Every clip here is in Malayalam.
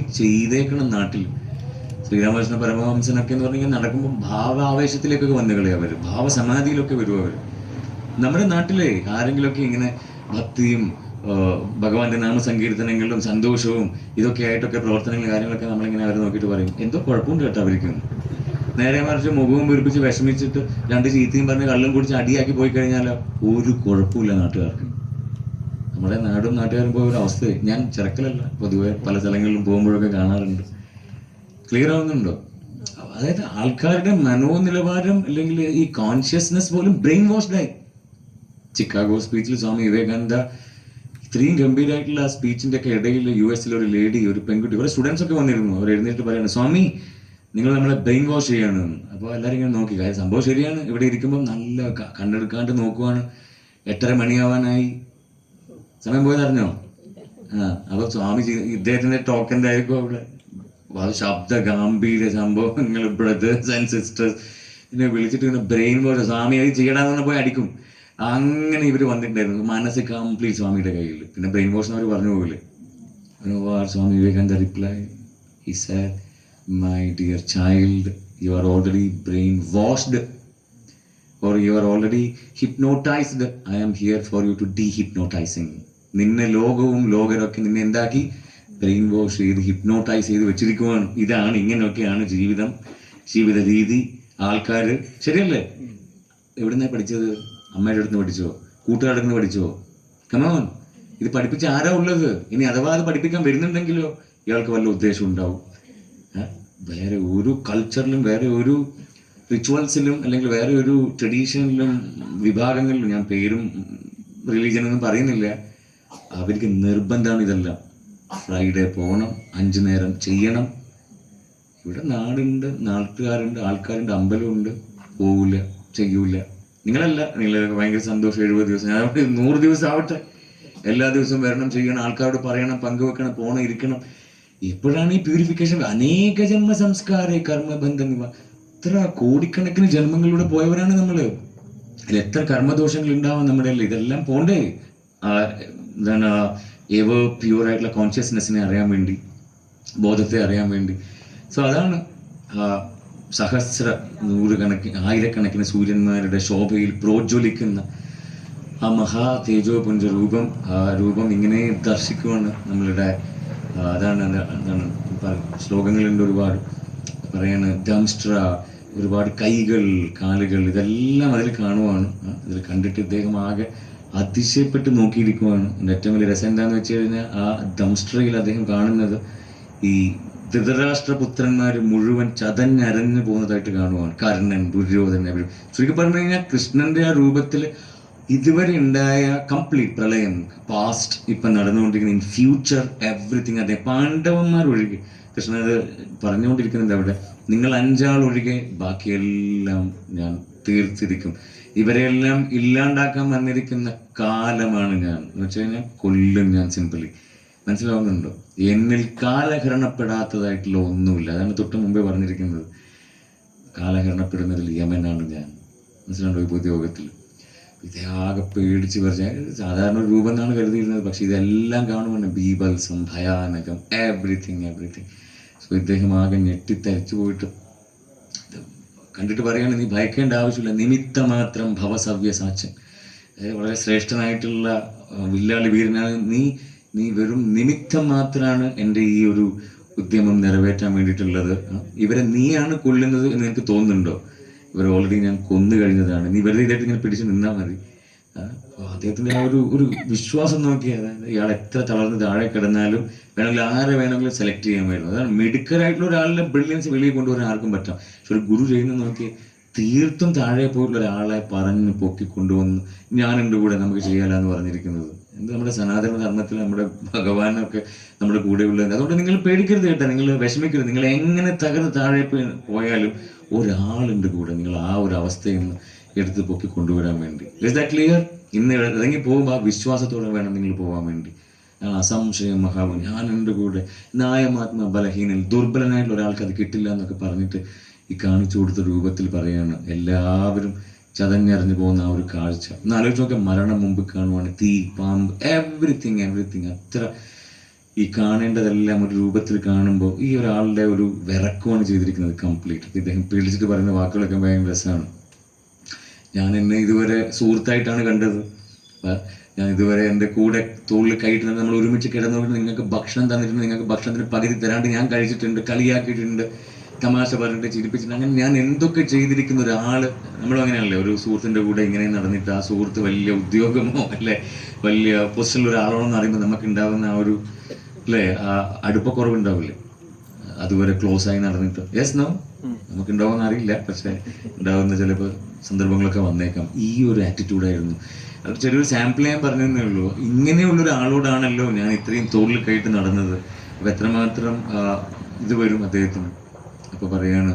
ചെയ്തേക്കണം നാട്ടിൽ. ശ്രീരാമകൃഷ്ണ പരമഹംസനൊക്കെ എന്ന് പറഞ്ഞാൽ നടക്കുമ്പോൾ ഭാവാവേശത്തിലേക്കൊക്കെ വന്നു കളയും അവർ. ഭാവസമാധിയിലൊക്കെ വരും അവർ. നമ്മുടെ നാട്ടിലെ ആരെങ്കിലുമൊക്കെ ഇങ്ങനെ ഭക്തിയും ഭഗവാന്റെ നാമസങ്കീർത്തനങ്ങളിലും സന്തോഷവും ഇതൊക്കെ ആയിട്ടൊക്കെ പ്രവർത്തനങ്ങളും കാര്യങ്ങളൊക്കെ നമ്മളിങ്ങനെ അവരെ നോക്കിയിട്ട് പറയും. എന്തോ കുഴപ്പമുണ്ട് കേട്ടോ അവർക്ക്. നേരെ മറിച്ച് മുഖവും വീർപ്പിച്ച് വിഷമിച്ചിട്ട് രണ്ട് ചീത്തയും പറഞ്ഞ് കള്ളും കുടിച്ച് അടിയാക്കി പോയി കഴിഞ്ഞാൽ ഒരു കുഴപ്പമില്ല നാട്ടുകാർക്ക്. നമ്മുടെ നാടും നാട്ടുകാരും പോയ ഒരു അവസ്ഥ ഞാൻ ചിറക്കലല്ല പൊതുവെ പല സ്ഥലങ്ങളിലും പോകുമ്പോഴൊക്കെ കാണാറുണ്ട്. ക്ലിയർ ആവുന്നുണ്ടോ? അതായത് ആൾക്കാരുടെ മനോനിലവാരം അല്ലെങ്കിൽ ഈ കോൺഷ്യസ്നെസ് പോലും ബ്രെയിൻ വാഷ്ഡ് ആയി ചിക്കാഗോ സ്പീച്ചിൽ സ്വാമി വിവേകാനന്ദ ഇത്രയും ഗംഭീരമായിട്ടുള്ള ആ സ്പീച്ചിന്റെ ഒക്കെ ഇടയിൽ യു എസിലെ ഒരു ലേഡി ഒരു പെൺകുട്ടി കുറെ സ്റ്റുഡൻസ് ഒക്കെ വന്നിരുന്നു. അവർ എഴുന്നേറ്റ് പറയാണ് സ്വാമി നിങ്ങൾ നമ്മളെ ബ്രെയിൻ വാഷ് ചെയ്യാണ്. അപ്പോൾ എല്ലാവരും ഇങ്ങനെ നോക്കി കാര്യം സംഭവം ശരിയാണ്. ഇവിടെ ഇരിക്കുമ്പോൾ നല്ല കണ്ടെടുക്കാണ്ട് നോക്കുവാണ്. എട്ടര മണിയാവാനായി. സമയം പോയത് അറിഞ്ഞോ? ആ അപ്പൊ സ്വാമി ഇദ്ദേഹത്തിന്റെ ടോക്കന്റെ ആയിരിക്കും അവിടെ. അത് ശബ്ദ ഗാംഭീര്യ സംഭവങ്ങൾ ബ്രദേഴ്സ് ആൻഡ് സിസ്റ്റേഴ്സ് എന്നെ വിളിച്ചിട്ട് ഇങ്ങനെ ബ്രെയിൻ പോലെ സ്വാമി അത് ചെയ്യണമെന്ന് പറഞ്ഞാൽ പോയി അടിക്കും. അങ്ങനെ ഇവർ വന്നിട്ടുണ്ടായിരുന്നു. മനസ്സ് കംപ്ലീറ്റ് സ്വാമിയുടെ കയ്യിൽ പിന്നെ ബ്രെയിൻ വാഷ് അവർ പറഞ്ഞു പോകില്ലേ Swami Vivekananda reply he said said my dear child you are already brainwashed or you are already hypnotized. I am here for you to dehypnotizing നിന്നെ ലോകവും ലോകരൊക്കെ നിന്നെ എന്താക്കി? ബ്രെയിൻ വാഷ് ചെയ്ത് ഹിപ്നോട്ടൈസ് ചെയ്ത് വെച്ചിരിക്കുവാണ്. ഇതാണ് ഇങ്ങനെയൊക്കെയാണ് ജീവിതം ജീവിത രീതി ആൾക്കാർ ശരിയല്ലേ? എവിടുന്നാ പഠിച്ചത്? അമ്മയുടെ അടുത്ത് പഠിച്ചോ? കൂട്ടുകാരുടെ അടുത്ത് പഠിച്ചോ? കമോൻ ഇത് പഠിപ്പിച്ച ആരാ ഉള്ളത്? ഇനി അഥവാ അത് പഠിപ്പിക്കാൻ വരുന്നുണ്ടെങ്കിലോ ഇയാൾക്ക് വല്ല ഉദ്ദേശം ഉണ്ടാവും? വേറെ ഒരു കൾച്ചറിലും വേറെ ഒരു റിച്വൽസിലും അല്ലെങ്കിൽ വേറെ ഒരു ട്രഡീഷനിലും വിഭാഗങ്ങളിലും ഞാൻ പേരും റിലീജിയനൊന്നും പറയുന്നില്ല. അവർക്ക് നിർബന്ധമാണ് ഇതെല്ലാം. ഫ്രൈഡേ പോകണം അഞ്ചു നേരം ചെയ്യണം. ഇവിടെ നാടുണ്ട് നാട്ടുകാരുണ്ട് ആൾക്കാരുണ്ട് അമ്പലമുണ്ട്. പോവില്ല ചെയ്യൂല. നിങ്ങളല്ല നിങ്ങൾ ഭയങ്കര സന്തോഷം എഴുപത് ദിവസം. ഞാൻ നൂറ് ദിവസം ആവട്ടെ. എല്ലാ ദിവസവും വരണം ചെയ്യണം ആൾക്കാരോട് പറയണം പങ്കുവെക്കണം പോകണം ഇരിക്കണം. ഇപ്പോഴാണ് ഈ പ്യൂരിഫിക്കേഷൻ അനേക ജന്മ സംസ്കാര കർമ്മബന്ധം എത്ര കോടിക്കണക്കിന് ജന്മങ്ങളിലൂടെ പോയവരാണ് നമ്മൾ അതിൽ എത്ര കർമ്മദോഷങ്ങൾ ഉണ്ടാവാം നമ്മുടെ. ഇതെല്ലാം പോണ്ടേ? എന്താണ് ഏവർ പ്യൂർ ആയിട്ടുള്ള കോൺഷ്യസ്നെസ്സിനെ അറിയാൻ വേണ്ടി ബോധത്തെ അറിയാൻ വേണ്ടി. സോ അതാണ് സഹസ്ര നൂറുകണക്കിന് ആയിരക്കണക്കിന് സൂര്യന്മാരുടെ ശോഭയിൽ പ്രോജ്വലിക്കുന്ന ആ മഹാ തേജോപുഞ്ച രൂപം ആ രൂപം ഇങ്ങനെ ദർശിക്കുവാണ് നമ്മളുടെ അതാണ് അത് എന്താണ് ശ്ലോകങ്ങളുണ്ട് ഒരുപാട്. പറയാണ് ഡംസ്ട്ര ഒരുപാട് കൈകൾ കാലുകൾ ഇതെല്ലാം അതിൽ കാണുവാണ്. ഇതിൽ കണ്ടിട്ട് ഇദ്ദേഹം ആകെ അതിശയപ്പെട്ട് നോക്കിയിരിക്കുവാണ്. ഏറ്റവും വലിയ രസം എന്താണെന്ന് വെച്ച് കഴിഞ്ഞാൽ ആ ദംസ്ട്രയിൽ അദ്ദേഹം കാണുന്നത് ഈ ധൃതരാഷ്ട്രപുത്രന്മാർ മുഴുവൻ ചതഞ്ഞരഞ്ഞു പോകുന്നതായിട്ട് കാണുവാണ്. കർണൻ ദുര്യോധനൻ അവരും. ശരിക്കും പറഞ്ഞു കഴിഞ്ഞാൽ കൃഷ്ണന്റെ ആ രൂപത്തിൽ ഇതുവരെ ഉണ്ടായ കംപ്ലീറ്റ് പ്രളയം പാസ്റ്റ് ഇപ്പൊ നടന്നുകൊണ്ടിരിക്കുന്ന ഇൻ ഫ്യൂച്ചർ എവറിത്തിങ് അതെ പാണ്ഡവന്മാർ ഒഴികെ കൃഷ്ണൻ അത് പറഞ്ഞുകൊണ്ടിരിക്കുന്നുണ്ട് അവിടെ നിങ്ങൾ അഞ്ചാൾ ഒഴികെ ബാക്കിയെല്ലാം ഞാൻ തീർത്തിരിക്കും. ഇവരെല്ലാം ഇല്ലാണ്ടാക്കാൻ വന്നിരിക്കുന്ന കാലമാണ് ഞാൻ. എന്ന് വെച്ച് കഴിഞ്ഞാൽ കൊല്ലും ഞാൻ സിമ്പിളി മനസ്സിലാവുന്നുണ്ടോ? എന്നിൽ കാലഹരണപ്പെടാത്തതായിട്ടുള്ള ഒന്നുമില്ല. അതാണ് തൊട്ട് മുമ്പേ പറഞ്ഞിരിക്കുന്നത്. കാലഹരണപ്പെടുന്നതിൽ യമനാണ് ഞാൻ. മനസ്സിലാണ്ടോ ഈ പൊതുയോഗത്തിൽ? ഇതാകെ ഇത് പേടിച്ച് പറിച്ച സാധാരണ ഒരു രൂപം എന്നാണ് കരുതിയിരുന്നത്. പക്ഷെ ഇതെല്ലാം കാണുമ്പോൾ ബീബത്സം ഭയാനകം എവറിഥിങ് എവറിഥിങ് സോ ഇദ്ദേഹം ആകെ ഞെട്ടിത്തരിച്ചു പോയിട്ട് കണ്ടിട്ട് പറയാണ് നീ ഭയക്കേണ്ട ആവശ്യമില്ല. നിമിത്ത മാത്രം ഭവസവ്യ സാച്ചൻ. വളരെ ശ്രേഷ്ഠനായിട്ടുള്ള വില്ലാളി വീരനാണ്. നീ നീ വെറും നിമിത്തം മാത്രമാണ് എന്റെ ഈ ഒരു ഉദ്യമം നിറവേറ്റാൻ വേണ്ടിയിട്ടുള്ളത്. ഇവരെ നീയാണ് കൊല്ലുന്നത് എന്ന് എനിക്ക് തോന്നുന്നുണ്ടോ? ഇവർ ഓൾറെഡി ഞാൻ കൊന്നു കഴിഞ്ഞതാണ്. നീ വെറുതെ ഇതായിട്ട് ഇങ്ങനെ പിടിച്ച് നിന്നാൽ മതി. അദ്ദേഹത്തിന്റെ ആ ഒരു ഒരു വിശ്വാസം നോക്കി അതായത് ഇയാൾ എത്ര തളർന്ന് താഴെ കിടന്നാലും വേണമെങ്കിൽ ആരെ വേണമെങ്കിലും സെലക്ട് ചെയ്യാമായിരുന്നു അതാണ് മിടുക്കരായിട്ടുള്ള ഒരാളുടെ ബ്രില്യൻസ് വെളിയിൽ കൊണ്ടുവരാൻ ആർക്കും പറ്റാം. പക്ഷെ ഒരു ഗുരു ചെയ്യുന്ന നോക്കി തീർത്തും താഴെ പോയിട്ടുള്ള ഒരാളെ പറഞ്ഞ് പൊക്കി കൊണ്ടുവന്ന് ഞാനുണ്ട് കൂടെ നമുക്ക് ചെയ്യാലെന്ന് പറഞ്ഞിരിക്കുന്നത്. എന്ത് നമ്മുടെ സനാതന ധർമ്മത്തിൽ നമ്മുടെ ഭഗവാനൊക്കെ നമ്മുടെ കൂടെയുള്ളത് അതുകൊണ്ട് നിങ്ങൾ പേടിക്കരുത് കേട്ടോ. നിങ്ങൾ വിഷമിക്കരുത്. നിങ്ങൾ എങ്ങനെ തകർന്ന് താഴെ പോയാലും ഒരാളുണ്ട് കൂടെ നിങ്ങൾ ആ ഒരു അവസ്ഥയിൽ നിന്ന് എടുത്ത് പൊക്കി കൊണ്ടുവരാൻ വേണ്ടി. ദാറ്റ് ക്ലിയർ ഇന്ന് ഇറങ്ങി പോകുമ്പോൾ ആ വിശ്വാസത്തോടെ വേണം നിങ്ങൾ പോകാൻ വേണ്ടി. അസംശയം മഹാവൻ ഞാൻ എന്റെ കൂടെ നായമാത്മ ബലഹീനൻ ദുർബലനായിട്ടുള്ള ഒരാൾക്ക് അത് കിട്ടില്ല എന്നൊക്കെ പറഞ്ഞിട്ട് ഈ കാണിച്ചു കൊടുത്ത രൂപത്തിൽ പറയാണ്. എല്ലാവരും ചതഞ്ഞറിഞ്ഞു പോകുന്ന ആ ഒരു കാഴ്ച. ഒന്ന് ആലോചിച്ച് നോക്കാം മരണം മുമ്പ് കാണുവാണ് തീ പാമ്പ് എവറിത്തിങ് എവറിത്തിങ് അത്ര ഈ കാണേണ്ടതെല്ലാം ഒരു രൂപത്തിൽ കാണുമ്പോൾ ഈ ഒരാളുടെ ഒരു വിറക്കുമാണ് ചെയ്തിരിക്കുന്നത് കംപ്ലീറ്റ് ഇദ്ദേഹം പേടിച്ചിട്ട് പറയുന്ന വാക്കുകളൊക്കെ ഭയങ്കര രസമാണ്. ഞാൻ എന്നെ ഇതുവരെ സുഹൃത്തായിട്ടാണ് കണ്ടത്. ഞാൻ ഇതുവരെ എന്റെ കൂടെ തോളിൽ കൈയിട്ട് നമ്മൾ ഒരുമിച്ച് കിടന്നുകൊണ്ട് നിങ്ങൾക്ക് ഭക്ഷണം തന്നിട്ടുണ്ട് നിങ്ങൾക്ക് ഭക്ഷണത്തിന് പകുതി തരാണ്ട് ഞാൻ കഴിച്ചിട്ടുണ്ട് കളിയാക്കിയിട്ടുണ്ട് തമാശ പറഞ്ഞിട്ട് ചിരിപ്പിച്ചിട്ടുണ്ട്. അങ്ങനെ ഞാൻ എന്തൊക്കെ ചെയ്തിരിക്കുന്ന ഒരാൾ നമ്മളും അങ്ങനെയല്ലേ? ഒരു സുഹൃത്തിന്റെ കൂടെ ഇങ്ങനെ നടന്നിട്ട് ആ സുഹൃത്ത് വലിയ ഉദ്യോഗമോ അല്ലെ? വലിയ പൊസിഷനിൽ ഒരാളാണോ എന്ന് അറിയുമ്പോൾ നമുക്ക് ഉണ്ടാകുന്ന ആ ഒരു അല്ലേ? ആ അടുപ്പക്കുറവുണ്ടാവില്ലേ? അതുവരെ ക്ലോസ് ആയി നടന്നിട്ട്. യെസ് നോ നമുക്ക് ഉണ്ടാവുമെന്ന് അറിയില്ല. പക്ഷെ ഉണ്ടാവുന്ന ചിലപ്പോൾ സന്ദർഭങ്ങളൊക്കെ വന്നേക്കാം. ഈ ഒരു ആറ്റിറ്റ്യൂഡായിരുന്നു അത് ചെറിയൊരു സാമ്പിൾ ഞാൻ പറഞ്ഞതേ ഉള്ളൂ. ഇങ്ങനെയുള്ളൊരു ഒരാളോടാണല്ലോ ഞാൻ ഇത്രയും തോളിൽ കയറ്റി നടന്നത്. അപ്പൊ എത്രമാത്രം ഇത് വരും അദ്ദേഹത്തിന്? അപ്പൊ പറയാണ്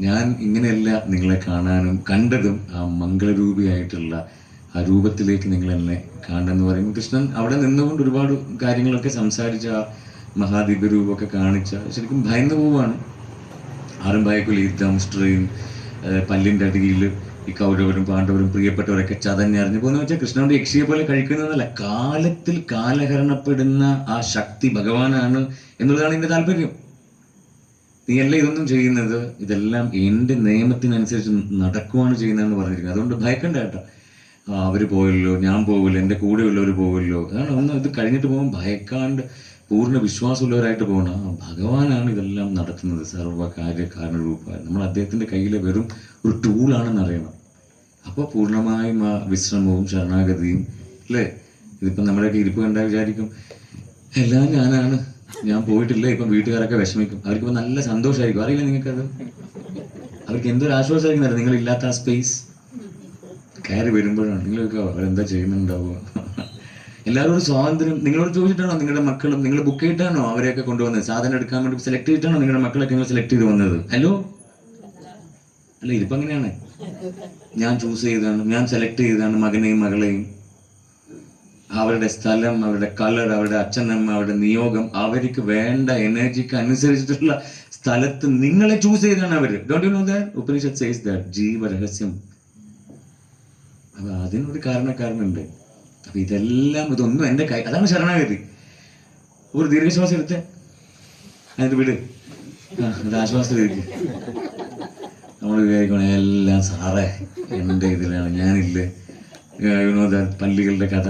ഞാൻ ഇങ്ങനെയല്ല നിങ്ങളെ കാണാനും കണ്ടതും ആ മംഗളരൂപിയായിട്ടുള്ള ആ രൂപത്തിലേക്ക് നിങ്ങൾ എന്നെ കാണണമെന്ന് പറയും. കൃഷ്ണൻ അവിടെ നിന്നുകൊണ്ട് ഒരുപാട് കാര്യങ്ങളൊക്കെ സംസാരിച്ച ആ മഹാദീപ രൂപമൊക്കെ കാണിച്ച ശരിക്കും ഭയന്നു പോവാണ്. ആരും ഭയക്കില്ല യുദ്ധം സ്ട്രീം പല്ലിന്റെ അടിയിൽ ഈ കൗരവരും പാണ്ഡവരും പ്രിയപ്പെട്ടവരൊക്കെ ചതഞ്ഞറിഞ്ഞു പോകുന്ന വെച്ചാൽ കൃഷ്ണനോട് യക്ഷിയെ പോലെ കഴിക്കുന്നതല്ല കാലത്തിൽ കാലഹരണപ്പെടുന്ന ആ ശക്തി ഭഗവാനാണ് എന്നുള്ളതാണ് എന്റെ താല്പര്യം. നീ അല്ല ഇതൊന്നും ചെയ്യുന്നത് ഇതെല്ലാം എന്റെ നിയമത്തിനനുസരിച്ച് നടക്കുവാണ് ചെയ്യുന്നതെന്ന് പറഞ്ഞിരിക്കുന്നത്. അതുകൊണ്ട് ഭയക്കണ്ട കേട്ടോ. ആ, അവർ പോയല്ലോ ഞാൻ പോകില്ല എന്റെ കൂടെയുള്ളവർ പോകില്ലോ അതാണ് ഒന്ന് ഇത് കഴിഞ്ഞിട്ട് പോകും ഭയക്കാണ്ട് പൂർണ വിശ്വാസമുള്ളവരായിട്ട് പോകണം ഭഗവാനാണ് ഇതെല്ലാം നടത്തുന്നത് സർവ കാര്യ കാരണരൂപ നമ്മൾ അദ്ദേഹത്തിന്റെ കയ്യിലെ വെറും ഒരു ടൂളാണെന്ന് അറിയണം. അപ്പോൾ പൂർണമായും ആ വിശ്രമവും ശരണാഗതിയും അല്ലേ? ഇതിപ്പം നമ്മുടെയൊക്കെ ഇരിപ്പ് കണ്ടാൽ വിചാരിക്കും എല്ലാം ഞാനാണ് ഞാൻ പോയിട്ടില്ല? ഇപ്പം വീട്ടുകാരൊക്കെ വിഷമിക്കും. അവർക്കിപ്പോൾ നല്ല സന്തോഷമായിരിക്കും അറിയില്ല നിങ്ങൾക്കത്? അവർക്ക് എന്തൊരു ആശ്വാസമായിരിക്കും നിങ്ങളില്ലാത്ത ആ സ്പേസ് കയറി വരുമ്പോഴാണ്. നിങ്ങളൊക്കെ അവരെന്താ ചെയ്യുന്നുണ്ടാവുക? എല്ലാവരോടും സ്വാതന്ത്ര്യം നിങ്ങളോട് ചോദിച്ചിട്ടാണോ നിങ്ങളുടെ മക്കളും നിങ്ങൾ ബുക്ക് ചെയ്തിട്ടാണോ അവരെയൊക്കെ കൊണ്ടുവന്നത്? സാധനം എടുക്കാൻ വേണ്ടി സെലക്ട് ചെയ്തിട്ടാണോ നിങ്ങളുടെ മക്കളൊക്കെ നിങ്ങൾ സെലക്ട് ചെയ്ത് വന്നത്? ഹലോ അല്ല ഇതിപ്പോ അങ്ങനെയാണ്. ഞാൻ ചൂസ് ചെയ്താണ് ഞാൻ സെലക്ട് ചെയ്താണ് മകനെയും മകളെയും. അവരുടെ സ്ഥലം അവരുടെ കളർ അവരുടെ അച്ഛനമ്മ അവരുടെ നിയോഗം അവർക്ക് വേണ്ട എനർജിക്ക് അനുസരിച്ചിട്ടുള്ള സ്ഥലത്ത് നിങ്ങളെ ചൂസ് ചെയ്താണ് അവർ don't you know that Upanishad says that ജീവ രഹസ്യം അപ്പൊ അതിനൊരു കാരണക്കാരനുണ്ട്. അപ്പൊ ഇതെല്ലാം ഇതൊന്നും എന്റെ കൈ അതാണ് ശരണാഗതി. ഒരു ദീർഘശ്വാസം എടുത്ത്. അതിന്റെ വിട്. ആ അത് നമ്മൾ വിചാരിക്കണം എല്ലാം സാറേ എന്റെ ഇതിലാണ് ഞാനില്ലേ. വിനോദ പല്ലികളുടെ കഥ.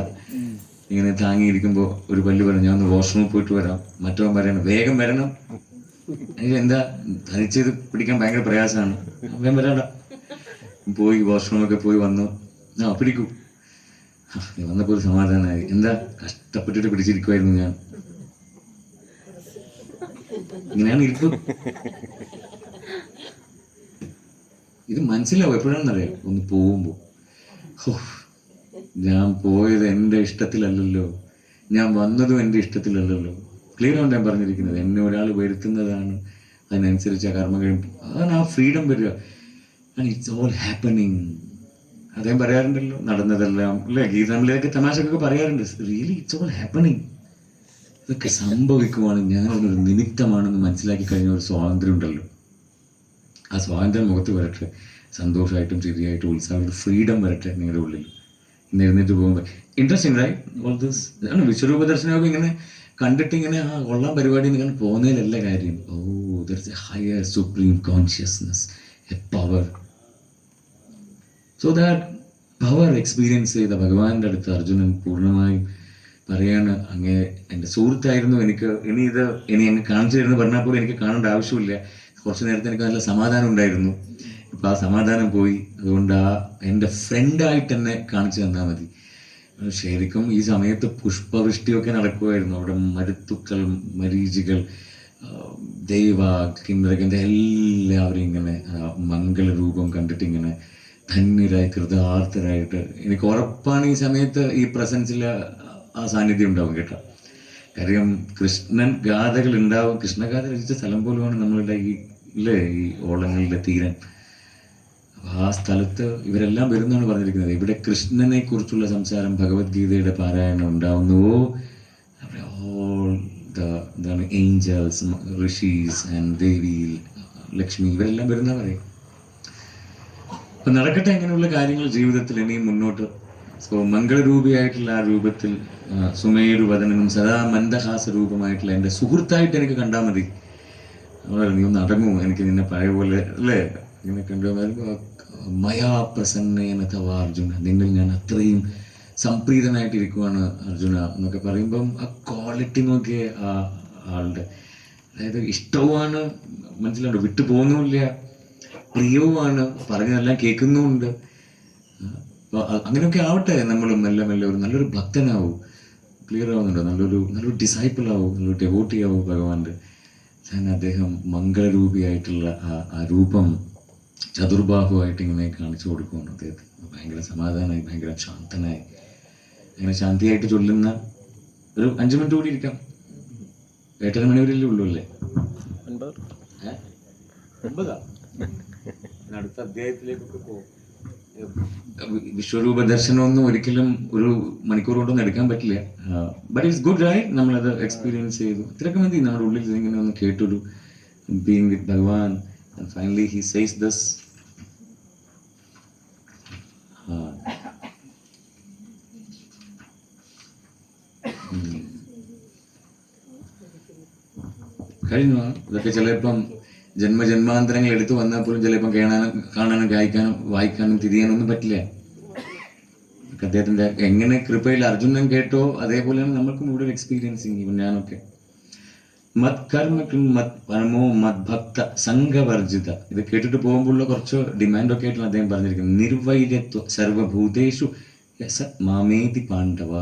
ഇങ്ങനെ താങ്ങിയിരിക്കുമ്പോൾ ഒരു പല്ല് പറഞ്ഞു ഞാൻ ഒന്ന് വാഷ്റൂമിൽ പോയിട്ട് വരാം. മറ്റവൻ പറയണം വേഗം വരണം. എന്താ തനിച്ചത് പിടിക്കാൻ ഭയങ്കര പ്രയാസമാണ്. വേഗം വരാടാ പോയി വാഷ്റൂമൊക്കെ പോയി വന്നു. ആ പിടിക്കൂ. വന്നപ്പോ വന്നപ്പോൾ ഒരു സമാധാനമായി എന്താ? കഷ്ടപ്പെട്ടിട്ട് പിടിച്ചിരിക്കുമായിരുന്നു ഞാൻ. ഇങ്ങനെയാണ് ഇരിപ്പ്? ഇത് മനസ്സിലാവും? എപ്പോഴാണെന്നറിയാം? ഒന്ന് പോകുമ്പോൾ ഹോ, ഞാൻ പോയത് എന്റെ ഇഷ്ടത്തിലല്ലല്ലോ. ഞാൻ വന്നതും എന്റെ ഇഷ്ടത്തിലല്ലല്ലോ. ക്ലിയർ ആണ് ഞാൻ പറഞ്ഞിരിക്കുന്നത്? എന്നെ ഒരാൾ വരുത്തുന്നതാണ്. അതിനനുസരിച്ച് ആ കർമ്മ കഴിയും അതാണ് ആ ഫ്രീഡം വരിക. ആൻഡ് ഇറ്റ്സ് ഓൾ ഹാപ്പനിങ് അദ്ദേഹം പറയാറുണ്ടല്ലോ നടന്നതെല്ലാം അല്ലെ? ഗീതാമിലൊക്കെ തമാശക്കൊക്കെ പറയാറുണ്ട്. റിയലി ഇറ്റ്സ് ഓൾ ഹാപ്പണിങ് ഇതൊക്കെ സംഭവിക്കുവാണ്. ഞാനൊരു നിമിത്തമാണെന്ന് മനസ്സിലാക്കി കഴിഞ്ഞ ഒരു സ്വാതന്ത്ര്യം ഉണ്ടല്ലോ. ആ സ്വാതന്ത്ര്യം മുഖത്ത് വരട്ടെ. സന്തോഷമായിട്ടും ശരിയായിട്ടും ഉത്സാഹമായിട്ടും ഫ്രീഡം വരട്ടെ നിങ്ങളുടെ ഉള്ളിൽ. ഇന്ന് പോകുമ്പോൾ ഇൻട്രസ്റ്റിംഗ് റൈറ്റ് ഓൾ ദിസ് ആണ് വിശ്വരൂപ ദർശനമൊക്കെ ഇങ്ങനെ കണ്ടിട്ട് ഇങ്ങനെ ആ കൊള്ളാം പരിപാടി നിങ്ങൾ പോകുന്നതിലല്ല കാര്യം. ഓ there a higher supreme consciousness a power so that power experience ചെയ്ത ഭഗവാന്റെ അടുത്ത് അർജുനൻ പൂർണമായും പറയാണ് അങ്ങേ എന്റെ സുഹൃത്തായിരുന്നു. എനിക്ക് ഇനി ഇത് ഇനി അങ്ങ് കാണിച്ചു തരുന്നു പറഞ്ഞാൽ പോലും എനിക്ക് കാണേണ്ട ആവശ്യമില്ല. കുറച്ച് നേരത്തെ എനിക്ക് നല്ല സമാധാനം ഉണ്ടായിരുന്നു. ഇപ്പം ആ സമാധാനം പോയി. അതുകൊണ്ട് ആ എന്റെ ഫ്രണ്ടായിട്ട് എന്നെ കാണിച്ചു തന്നാൽ മതി. ശരിക്കും ഈ സമയത്ത് പുഷ്പവൃഷ്ടിയൊക്കെ നടക്കുമായിരുന്നു അവിടെ മരുത്തുക്കൾ മരീചികൾ ദൈവ കിന്നരകന്ത എല്ലാവരും ഇങ്ങനെ മംഗളരൂപം കണ്ടിട്ട് ഇങ്ങനെ ധന്യരായി കൃതാർത്ഥരായിട്ട് എനിക്ക് ഉറപ്പാണ് ഈ സമയത്ത് ഈ പ്രസൻസിൽ ആ സാന്നിധ്യം ഉണ്ടാവും കേട്ടോ. കാര്യം കൃഷ്ണൻ ഗാഥകൾ ഉണ്ടാവും. കൃഷ്ണഗാഥ രചിച്ച സ്ഥലം പോലുമാണ് നമ്മളുടെ ഈ ഇല്ലേ? ഈ ഓളങ്ങളിലെ തീരൻ. ആ സ്ഥലത്ത് ഇവരെല്ലാം വരുന്നാണ് പറഞ്ഞിരിക്കുന്നത്. ഇവിടെ കൃഷ്ണനെ കുറിച്ചുള്ള സംസാരം ഭഗവത്ഗീതയുടെ പാരായണം ഉണ്ടാവുന്നുവോ അവിടെ ഓൾ the എന്താണ് ഏഞ്ചൽസ് ഋഷീസ് ആൻഡ് ദേവി ലക്ഷ്മി ഇവരെല്ലാം വരുന്ന പറയും അപ്പൊ നടക്കട്ടെ ഇങ്ങനെയുള്ള കാര്യങ്ങൾ ജീവിതത്തിൽ ഇനിയും മുന്നോട്ട്. സോ മംഗളരൂപിയായിട്ടുള്ള ആ രൂപത്തിൽ സുമേരു വദനനും സദാ മന്ദഹാസ രൂപമായിട്ടുള്ള എന്റെ സുഹൃത്തായിട്ട് എനിക്ക് കണ്ടാൽ മതി. നീ ഒന്ന് അടങ്ങൂ എനിക്ക് നിന്നെ പഴയ പോലെ അല്ലേ? ഇങ്ങനെ കണ്ടുവന്നായിരുന്നു മയാ പ്രസന്നേന തവ അർജുന. നിന്നിൽ ഞാൻ അത്രയും സംപ്രീതനായിട്ടിരിക്കുവാണ് അർജുന എന്നൊക്കെ പറയുമ്പം ആ ക്വാളിറ്റി നോക്കിയേ ആ ആളുടെ. അതായത് ഇഷ്ടവുമാണ് മനസ്സിലുണ്ട്? വിട്ടു പോകുന്നുമില്ല പ്രിയവുമാണ്. പറഞ്ഞതെല്ലാം കേൾക്കുന്നുമുണ്ട്. അങ്ങനെയൊക്കെ ആവട്ടെ നമ്മൾ മെല്ലെ മെല്ലെ ഒരു നല്ലൊരു ഭക്തനാവും. ക്ലിയർ ആവുന്നുണ്ട്? നല്ലൊരു നല്ലൊരു ഡിസൈപ്പിൾ ആവും. നല്ലൊരു ഡെവോട്ടി ആവും ഭഗവാന്റെ. ഞാൻ അദ്ദേഹം മംഗളരൂപിയായിട്ടുള്ള ആ ആ രൂപം ചതുർബാഹുവായിട്ട് ഇങ്ങനെ കാണിച്ചു കൊടുക്കുകയാണ് അദ്ദേഹത്തിന്. ഭയങ്കര സമാധാനമായി ഭയങ്കര ശാന്തനായി. അങ്ങനെ ശാന്തിയായിട്ട് ചൊല്ലുന്ന ഒരു അഞ്ചു മിനിറ്റ് കൂടി ഇരിക്കാം. എട്ടര മണിവരല്ലേ ഉള്ളൂ അല്ലേ? ഒൻപത് ഒമ്പതാ? അടുത്ത അധ്യായത്തിലേക്കൊക്കെ പോകും. വിശ്വരൂപ ദർശനമൊന്നും ഒരിക്കലും ഒരു മണിക്കൂർ കൊണ്ടൊന്നും എടുക്കാൻ പറ്റില്ല. ബട്ട് ഇറ്റ്സ് ഗുഡ് ആയി നമ്മളത് എക്സ്പീരിയൻസ് ചെയ്തു. ഇത്രയൊക്കെ മതി നമ്മുടെ ഉള്ളിൽ ഇങ്ങനെ ഒന്ന് കേട്ടൊരു ബീങ് വിത്ത് ഭഗവാൻ. ഫൈനലി ഹി സേസ് ദസ് കഴിഞ്ഞു. ഇതൊക്കെ ചിലപ്പം ജന്മജന്മാന്തരങ്ങൾ എടുത്തു വന്നാൽ പോലും ചിലപ്പോൾ കാണാനും കാണാനും കായ്ക്കാനും വായിക്കാനും തിരിയാനും ഒന്നും പറ്റില്ല അദ്ദേഹത്തിന്റെ എങ്ങനെ കൃപയിൽ അർജുനൻ കേട്ടോ അതേപോലെയാണ് നമ്മൾക്കും ഇവിടെ എക്സ്പീരിയൻസിങ് ഇവൻ മത് കർമ്മക്കും മത് പരമോ മത് ഭക്ത സംഘവർജിത. ഇത് കേട്ടിട്ട് പോകുമ്പോഴുള്ള കുറച്ച് ഡിമാൻഡ് ഒക്കെ ആയിട്ടാണ് അദ്ദേഹം പറഞ്ഞിരിക്കുന്നത് നിർവൈര്യത്വ സർവഭൂതേഷു മാമേതി പാണ്ഡവ.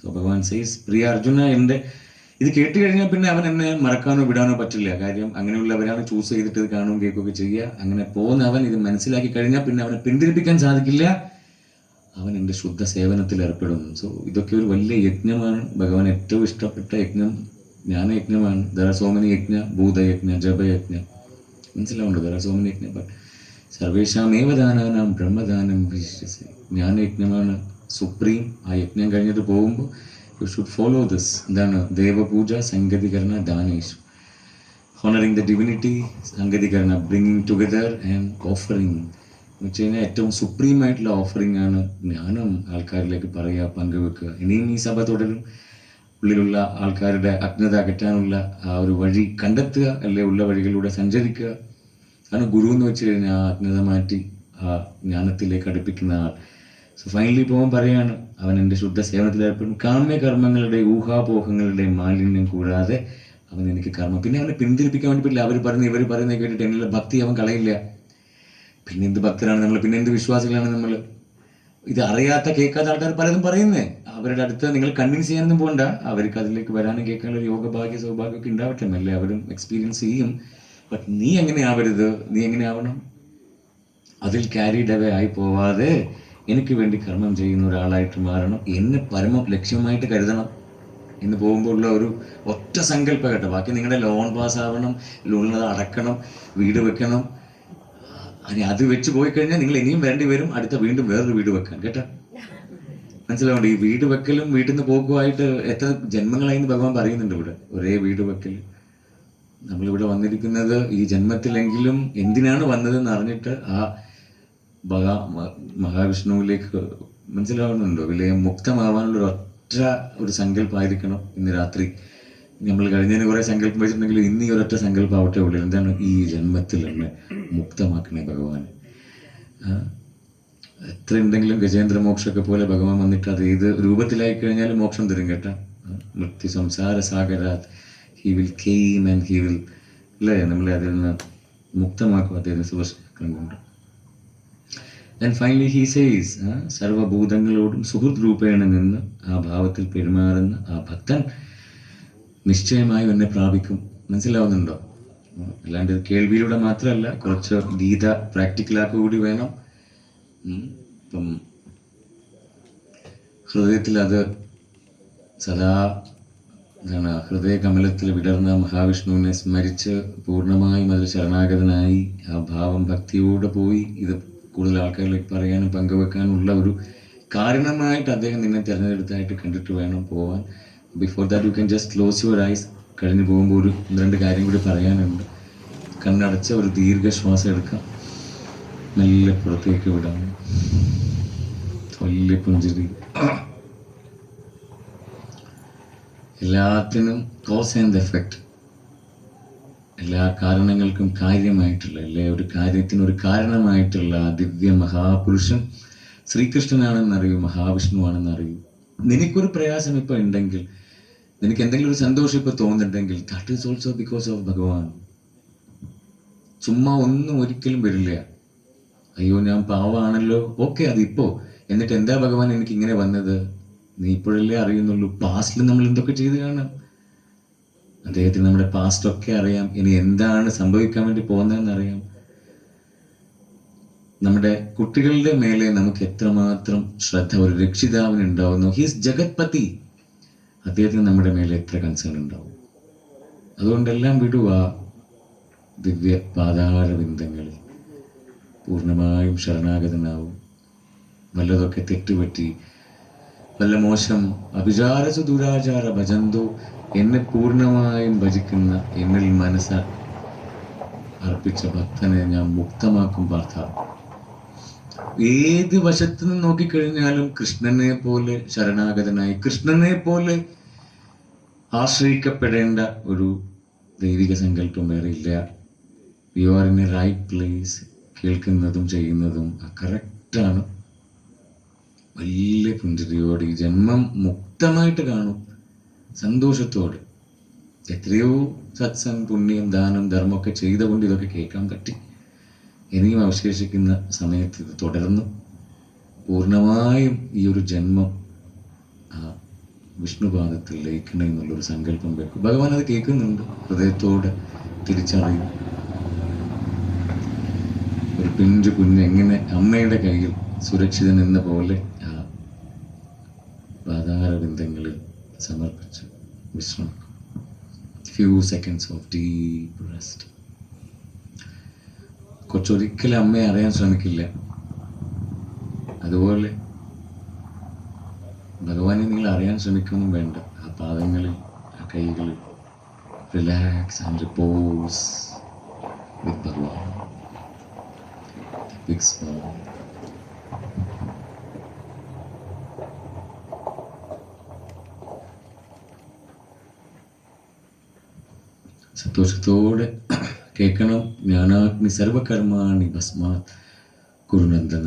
സോ ഭഗവാൻ സൈസ് പ്രിയ അർജുന എന്റെ ഇത് കേട്ട് കഴിഞ്ഞാൽ പിന്നെ അവൻ എന്നെ മറക്കാനോ വിടാനോ പറ്റില്ല. കാര്യം അങ്ങനെയുള്ളവരാണ് ചൂസ് ചെയ്തിട്ട് ഇത് കാണുകയും കേൾക്കുകയൊക്കെ ചെയ്യുക. അങ്ങനെ പോകുന്ന അവൻ ഇത് മനസ്സിലാക്കി കഴിഞ്ഞാൽ പിന്നെ അവനെ പിന്തിരിപ്പിക്കാൻ സാധിക്കില്ല. അവൻ എന്റെ ശുദ്ധ സേവനത്തിൽ ഏർപ്പെടും. സോ ഇതൊക്കെ ഒരു വലിയ യജ്ഞമാണ്. ഭഗവാൻ ഏറ്റവും ഇഷ്ടപ്പെട്ട യജ്ഞം ജ്ഞാനയജ്ഞമാണ്. ദർ ആർ യജ്ഞ ഭൂതയജ്ഞ ജപയജ്ഞ. മനസ്സിലാവുണ്ടോ ദർ യജ്ഞ. ബട്ട് സർവേഷാമേവ ദാനാനാം ബ്രഹ്മദാനം വിശ്വസി. ജ്ഞാനയജ്ഞമാണ് സുപ്രീം ആ യജ്ഞം കഴിഞ്ഞിട്ട് പോകുമ്പോൾ യു ഷുഡ് ഫോളോ ദിസ് എന്താണ് ദേവപൂജ സംഗതികരണ ദാനേഷു ഹോണറിങ് ദ ഡിവിനിറ്റി സംഗതികരണ ബ്രിങ്ങിങ് ടുഗദർ ആൻഡ് ഓഫറിങ് എന്ന് വെച്ച് കഴിഞ്ഞാൽ ഏറ്റവും സുപ്രീം ആയിട്ടുള്ള ഓഫറിംഗ് ആണ് ജ്ഞാനം ആൾക്കാരിലേക്ക് പറയുക പങ്കുവെക്കുക. ഇനിയും ഈ സഭ തുടരും. ഉള്ളിലുള്ള ആൾക്കാരുടെ അജ്ഞത അകറ്റാനുള്ള ആ ഒരു വഴി കണ്ടെത്തുക അല്ലെ? ഉള്ള വഴികളിലൂടെ സഞ്ചരിക്കുക. കാരണം ഗുരു എന്ന് വെച്ച് കഴിഞ്ഞാൽ ആ അജ്ഞത മാറ്റി ആ ജ്ഞാനത്തിലേക്ക് അടുപ്പിക്കുന്ന ആൾ. സോ ഫൈനലി പോകുമ്പോൾ പറയാണ് അവൻ എന്റെ ശുദ്ധ സേവനത്തിൽ ഏർപ്പെടും കാമ്യ കർമ്മങ്ങളുടെ ഊഹാപോഹങ്ങളുടെ മാലിന്യം കൂടാതെ അവൻ എനിക്ക് കർമ്മം. പിന്നെ അവനെ പിന്തിരിപ്പിക്കാൻ വേണ്ടി പറ്റില്ല. അവർ പറയുന്ന ഇവർ പറയുന്നത് കേട്ടിട്ട് എന്നുള്ള ഭക്തി അവൻ കളയില്ല. പിന്നെ എന്ത് ഭക്തരാണ് നമ്മൾ? പിന്നെ എന്ത് വിശ്വാസികളാണ് നമ്മൾ? ഇത് അറിയാത്ത കേൾക്കാത്ത ആൾക്കാർ പലതും പറയുന്നേ. അവരുടെ അടുത്ത് നിങ്ങൾ കൺവിൻസ് ചെയ്യാനൊന്നും പോകണ്ട അവർക്ക് അതിലേക്ക് വരാനും കേൾക്കാനുള്ള യോഗഭാഗ്യ സൗഭാഗ്യമൊക്കെ ഉണ്ടാവട്ടെ അല്ലേ അവരും എക്സ്പീരിയൻസ് ചെയ്യും. ബട്ട് നീ എങ്ങനെ ആവരുത്? നീ എങ്ങനെയാവണം അതിൽ ക്യാരിഡ് അവേ ആയി പോവാതെ എനിക്ക് വേണ്ടി കർമ്മം ചെയ്യുന്ന ഒരാളായിട്ട് മാറണം. എന്നെ പരമ ലക്ഷ്യമായിട്ട് കരുതണം എന്ന് പോകുമ്പോൾ ഉള്ള ഒരു ഒറ്റ സങ്കല്പം കേട്ടോ. ബാക്കി നിങ്ങളുടെ ലോൺ പാസ് ആവണം ലോണിൽ അടക്കണം വീട് വെക്കണം. അനി അത് വെച്ച് പോയി കഴിഞ്ഞാൽ നിങ്ങൾ ഇനിയും വേണ്ടി വരും. അടുത്ത വീണ്ടും വേറൊരു വീട് വെക്കാൻ കേട്ടോ? മനസ്സിലാവുണ്ട് ഈ വീട് വെക്കലും വീട്ടിൽ നിന്ന് പോക്കുമായിട്ട് എത്ര ജന്മങ്ങളായി ഭഗവാൻ പറയുന്നുണ്ട് ഇവിടെ. ഒരേ വീട് വെക്കൽ. നമ്മളിവിടെ വന്നിരിക്കുന്നത് ഈ ജന്മത്തിലെങ്കിലും എന്തിനാണ് വന്നതെന്ന് അറിഞ്ഞിട്ട് ആ ഭഗ മ- മഹാവിഷ്ണുവിലേക്ക് മനസ്സിലാവുന്നുണ്ടോ? വിലയം മുക്തമാവാനുള്ള ഒരു ഒറ്റ ഒരു സങ്കല്പമായിരിക്കണം ഇന്ന് രാത്രി. നമ്മൾ കഴിഞ്ഞതിന് കുറേ സങ്കല്പം വെച്ചിട്ടുണ്ടെങ്കിൽ ഇന്ന് ഈ ഒരൊറ്റ സങ്കല്പം ആവട്ടെ ഉള്ളൂ. എന്താണ് ഈ ജന്മത്തിൽ എന്നെ മുക്തമാക്കണേ ഭഗവാൻ? എത്ര ഉണ്ടെങ്കിലും ഗജേന്ദ്ര മോക്ഷമൊക്കെ പോലെ ഭഗവാൻ വന്നിട്ട് അത് ഏത് രൂപത്തിലായി കഴിഞ്ഞാലും മോക്ഷം തരും കേട്ടോ. മൃത്യു സംസാര സാഗരാത് he will came and he will അല്ലേ? നമ്മളെ അതിൽ നിന്ന് മുക്തമാക്കും അദ്ദേഹം സുഭക്ഷണം കൊണ്ട്. ദെൻ ഫൈനലി ഹി സേസ് സർവഭൂതങ്ങളോടും സുഹൃത് രൂപേണ നിന്ന് ആ ഭാവത്തിൽ പെരുമാറുന്ന ആ ഭക്തൻ നിശ്ചയമായി എന്നെ പ്രാപിക്കും. മനസ്സിലാവുന്നുണ്ടോ? അല്ലാണ്ട് കേൾവിയിലൂടെ മാത്രമല്ല കുറച്ച് ഗീത പ്രാക്ടിക്കലാക്കുക കൂടി വേണം. ഇപ്പം ഹൃദയത്തിൽ അത് സദാ എന്താണ് ഹൃദയ കമലത്തിൽ വിടർന്ന മഹാവിഷ്ണുവിനെ സ്മരിച്ച് പൂർണമായും അതിൽ ശരണാഗതനായി ആ ഭാവം ഭക്തിയോടെ പോയി. ഇത് കൂടുതൽ ആൾക്കാരിലേക്ക് പറയാനും പങ്കുവെക്കാനുള്ള ഒരു കാരണമായിട്ട് അദ്ദേഹം നിന്നെ തിരഞ്ഞെടുത്തായിട്ട് കണ്ടിട്ട് വേണം പോവാൻ. Before that you can just close your eyes കഴിഞ്ഞു പോകുമ്പോൾ ഒരു രണ്ട് കാര്യം കൂടി പറയാനുണ്ട്. കണ്ണടച്ച ഒരു ദീർഘശ്വാസം എടുക്കാം. മെല്ലെ പുറത്തേക്ക് വിടാം. വലിയ പുഞ്ചിരി. എല്ലാത്തിനും കോസ് ആൻഡ് എഫക്റ്റ് എല്ലാ കാരണങ്ങൾക്കും കാര്യമായിട്ടുള്ള അല്ലെ ഒരു കാര്യത്തിന് ഒരു കാരണമായിട്ടുള്ള ദിവ്യ മഹാപുരുഷൻ ശ്രീകൃഷ്ണനാണെന്ന് അറിയൂ മഹാവിഷ്ണുവാണെന്ന് അറിയൂ നിനക്കൊരു പ്രയാസം ഇപ്പൊ ഉണ്ടെങ്കിൽ നിനക്ക് എന്തെങ്കിലും ഒരു സന്തോഷം ഇപ്പൊ തോന്നുന്നുണ്ടെങ്കിൽ that is also because of Bhagavan. ചുമ്മാ ഒന്നും ഒരിക്കലും വരില്ല. അയ്യോ ഞാൻ പാവാണല്ലോ. ഓക്കെ അതിപ്പോ. എന്നിട്ട് എന്താ ഭഗവാൻ എനിക്ക് ഇങ്ങനെ വന്നത്? നീ ഇപ്പോഴല്ലേ അറിയുന്നുള്ളൂ. പാസ്റ്റിൽ നമ്മൾ എന്തൊക്കെ ചെയ്ത് കാണാം? അദ്ദേഹത്തിന് നമ്മുടെ പാസ്റ്റ് ഒക്കെ അറിയാം. ഇനി എന്താണ് സംഭവിക്കാൻ വേണ്ടി പോകുന്നതെന്ന് അറിയാം നമ്മുടെ കുട്ടികളുടെ മേലെ നമുക്ക് എത്രമാത്രം ശ്രദ്ധ ഒരു രക്ഷിതാവിന് ഉണ്ടാവുന്നു. ഹീസ് ജഗത്പതി. അദ്ദേഹത്തിന് നമ്മുടെ മേലെ എത്ര കൺസേൺ ഉണ്ടാവും. അതുകൊണ്ടെല്ലാം വിടുക. ദിവ്യ പാതാള ബിന്ദങ്ങളിൽ പൂർണമായും ശരണാഗതനാവും. വല്ലതൊക്കെ തെറ്റുപറ്റി വല്ല മോശം അഭിചാരസു ദുരാചാര ഭജന്തോ എന്നെ പൂർണമായും ഭജിക്കുന്ന എന്നിൽ മനസ്സ് അർപ്പിച്ച ഭക്തനെ ഞാൻ മുക്തമാക്കും പാർത്ഥ ഏത് വശത്തു നിന്ന് നോക്കിക്കഴിഞ്ഞാലും കൃഷ്ണനെ പോലെ ശരണാഗതനായി കൃഷ്ണനെ പോലെ ആശ്രയിക്കപ്പെടേണ്ട ഒരു ദൈവിക സങ്കല്പം വേറെ ഇല്ല. You are in a right place കേൾക്കുന്നതും ചെയ്യുന്നതും കറക്റ്റാണ് വലിയ പുഞ്ചിരിയോടെ ഈ ജന്മം മുക്തമായിട്ട് കാണും. സന്തോഷത്തോടെ എത്രയോ സത്സംഗ് പുണ്യം ദാനം ധർമ്മമൊക്കെ ചെയ്തുകൊണ്ട് ഇതൊക്കെ കേൾക്കാൻ പറ്റി. ഇനിയും അവശേഷിക്കുന്ന സമയത്ത് ഇത് തുടർന്നു. പൂർണമായും ഈ ഒരു ജന്മം വിഷ്ണുപാദത്തിൽ ലയിക്കണം എന്നുള്ളൊരു സങ്കല്പം വെക്കും. ഭഗവാൻ അത് കേൾക്കുന്നുണ്ട്. ഹൃദയത്തോടെ തിരിച്ചറിയും. ഒരു പിഞ്ചു കുഞ്ഞ് എങ്ങനെ അമ്മയുടെ കയ്യിൽ സുരക്ഷിതൻ എന്ന പോലെ ആ പാതാരബിന്ദങ്ങളിൽ സമർപ്പിച്ച്. വിശ്രമിക്കും few seconds of deep rest കൊച്ചൊരിക്കലും അമ്മയെ അറിയാൻ ശ്രമിക്കില്ല. അതുപോലെ ഭഗവാനെ നിങ്ങൾ അറിയാൻ ശ്രമിക്കൊന്നും വേണ്ട. ആ പാദങ്ങളിൽ ആ കൈകളിൽ റിലാക്സ് ആൻഡ് റിപ്പോസ് വിത്ത് ഭഗവാൻ. ബിഗ് സ്മൈൽ സന്തോഷത്തോടെ കേൾക്കണം. ജ്ഞാനാഗ്നി സർവകർമാണി ഭസ്മാ കുരുനന്ദന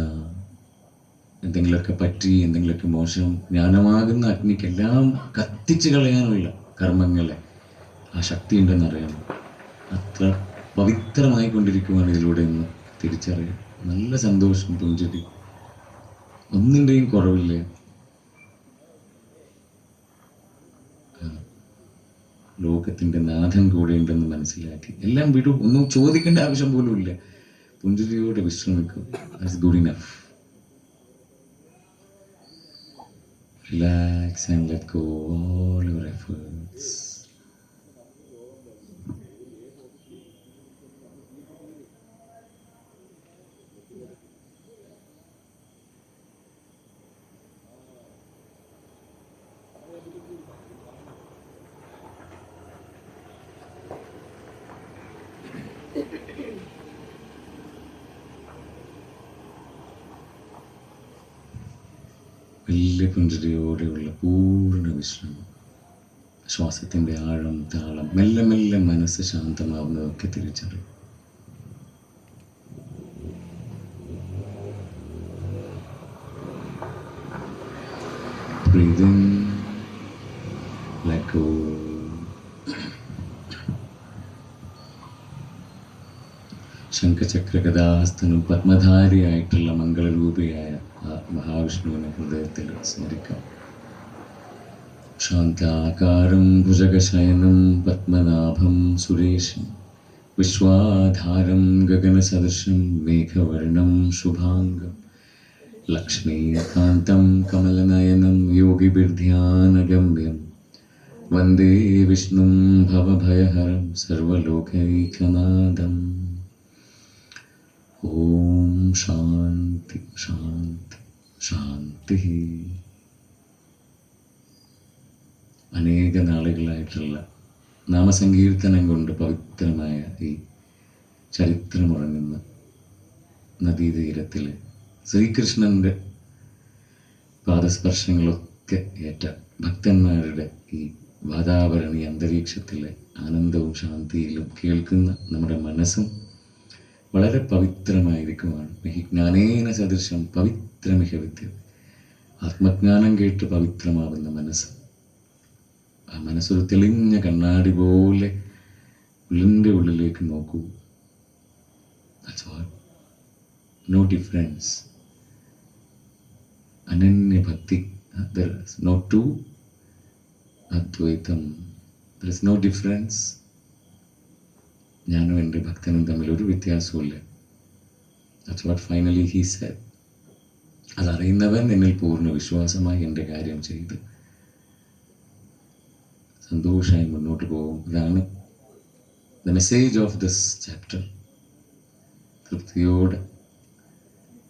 എന്തെങ്കിലുമൊക്കെ പറ്റി എന്തെങ്കിലുമൊക്കെ മോശം ജ്ഞാനമാകുന്ന അഗ്നിക്കെല്ലാം കത്തിച്ചു കളയാനുള്ള കർമ്മങ്ങളെ ആ ശക്തി ഉണ്ടെന്ന് അറിയണം അത്ര പവിത്രമായി കൊണ്ടിരിക്കുവാണ് ഇതിലൂടെ എന്ന് തിരിച്ചറിയാം. നല്ല സന്തോഷം പുഞ്ചിരി ഒന്നിന്റെയും കുറവില്ല? ലോകത്തിന്റെ നാഥൻ കൂടെ ഉണ്ടെന്ന് മനസ്സിലാക്കി. എല്ലാം വിടും. ഒന്നും ചോദിക്കേണ്ട ആവശ്യം പോലും ഇല്ല. പുഞ്ചിരിയോടെ വിശ്രമിക്കും that's good enough relax and let go all your വലിയ പുഞ്ചിരിയോടെയുള്ള പൂർണ വിശ്രമം ശ്വാസത്തിന്റെ ആഴം താളം മെല്ലെ മെല്ലെ മനസ്സ് ശാന്തമാവുന്നതൊക്കെ തിരിച്ചറിയും Breathe in, let go. ശംഖചക്രകഥാസ്ഥനും പത്മധാരിയായിട്ടുള്ള മംഗളരൂപിയായ മഹാവിഷ്ണുവിനെ ഹൃദയത്തിൽ സ്മരിക്കാം ശാന്താകാരം ഭുജഗശയനം പത്മനാഭം സുരേശം വിശ്വാധാരം ഗഗനസദൃശം മേഘവർണം ശുഭാംഗം ലക്ഷ്മീകാന്തം കമലനയനം യോഗിബിർധ്യാനഗമ്യം വന്ദേ വിഷ്ണും ഭവഭയഹരം സർവലോകൈകനാഥം ഓം ശാന്തി ശാന്തി ശാന്തി അനേക നാളുകളായിട്ടുള്ള നാമസങ്കീർത്തനം കൊണ്ട് പവിത്രമായ ഈ ചരിത്രമുറങ്ങുന്ന നദീതീരത്തിൽ ശ്രീകൃഷ്ണന്റെ പാദസ്പർശങ്ങളൊക്കെ ഏറ്റ ഭക്തന്മാരുടെ ഈ വാതാവരണി അന്തരീക്ഷത്തിലെ ആനന്ദവും ശാന്തിയിലും കേൾക്കുന്ന നമ്മുടെ മനസ്സും വളരെ പവിത്രമായിരിക്കുമാണ് മിഹി ജ്ഞാനേന സദൃശം പവിത്രമിഹ വിദ്യ ആത്മജ്ഞാനം കേട്ട് പവിത്രമാവുന്ന മനസ്സ്. ആ മനസ്സൊരു തെളിഞ്ഞ കണ്ണാടി പോലെ ഉള്ളിന്റെ ഉള്ളിലേക്ക് നോക്കൂ. നോ ഡിഫറൻസ് അനന്യ ഭക്തി നോ ടു അദ്വൈതം. ദർ ഇസ് നോ ഡിഫറൻസ് ഞാനും എന്റെ ഭക്തനും തമ്മിൽ ഒരു വ്യത്യാസവുമില്ല. That's what finally he said അതറിയുന്നവൻ എന്നിൽ പൂർണ വിശ്വാസമായി എന്റെ കാര്യം ചെയ്ത് സന്തോഷമായി മുന്നോട്ട് പോകും. ഇതാണ് the message of this chapter തൃപ്തിയോടെ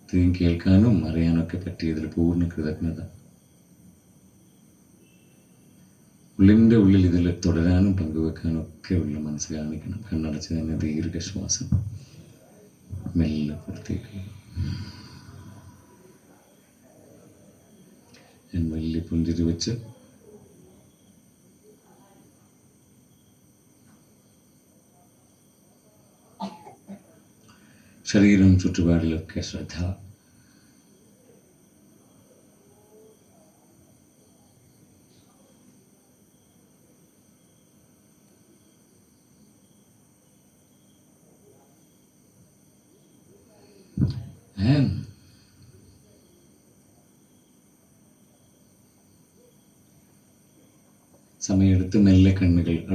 ഇത്രയും കേൾക്കാനും അറിയാനൊക്കെ പറ്റിയതിൽ പൂർണ കൃതജ്ഞത. ഉള്ളിന്റെ ഉള്ളിൽ ഇതിൽ തുടരാനും പങ്കുവെക്കാനും ഒക്കെ ഉള്ള മനസ്സ് കാണിക്കണം. കണ്ണടച്ച് തന്നെ ദീർഘശ്വാസം മെല്ലെ പുറത്തേക്ക് ഞാൻ വലിയ പുഞ്ചിരി വെച്ച്. ശരീരം ചുറ്റുപാടിലൊക്കെ ശ്രദ്ധ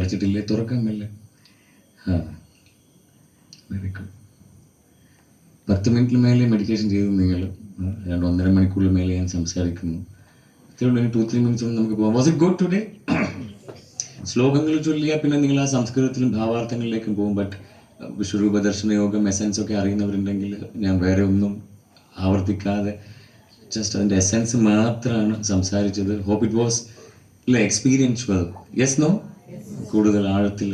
അടച്ചിട്ടില്ലേ തുറക്കാൻ മെല്ലെ പത്ത് മിനിറ്റിന് മേലെ മെഡിറ്റേഷൻ ചെയ്തു നിങ്ങൾ. രണ്ട് ഒന്നര മണിക്കൂറിന് മേലെ ഞാൻ സംസാരിക്കുന്നു. ഇത്രയുള്ള ടു ത്രീ മിനിറ്റ്സ് ഒന്നും നമുക്ക് പോകാം വാസ് ഇറ്റ് ഗുഡ് ടുഡേ ശ്ലോകങ്ങൾ ചൊല്ലിയാൽ പിന്നെ നിങ്ങൾ ആ സംസ്കൃതത്തിലും ഭാവാർത്ഥങ്ങളിലേക്കും പോകും. ബട്ട് വിശ്വരൂപ ദർശന യോഗം എസൻസ് ഒക്കെ അറിയുന്നവരുണ്ടെങ്കിൽ ഞാൻ വേറെ ഒന്നും ആവർത്തിക്കാതെ ജസ്റ്റ് അതിന്റെ എസൻസ് മാത്രമാണ് സംസാരിച്ചത്. Hope it was experience yes no കൂടുതൽ ആഴത്തിൽ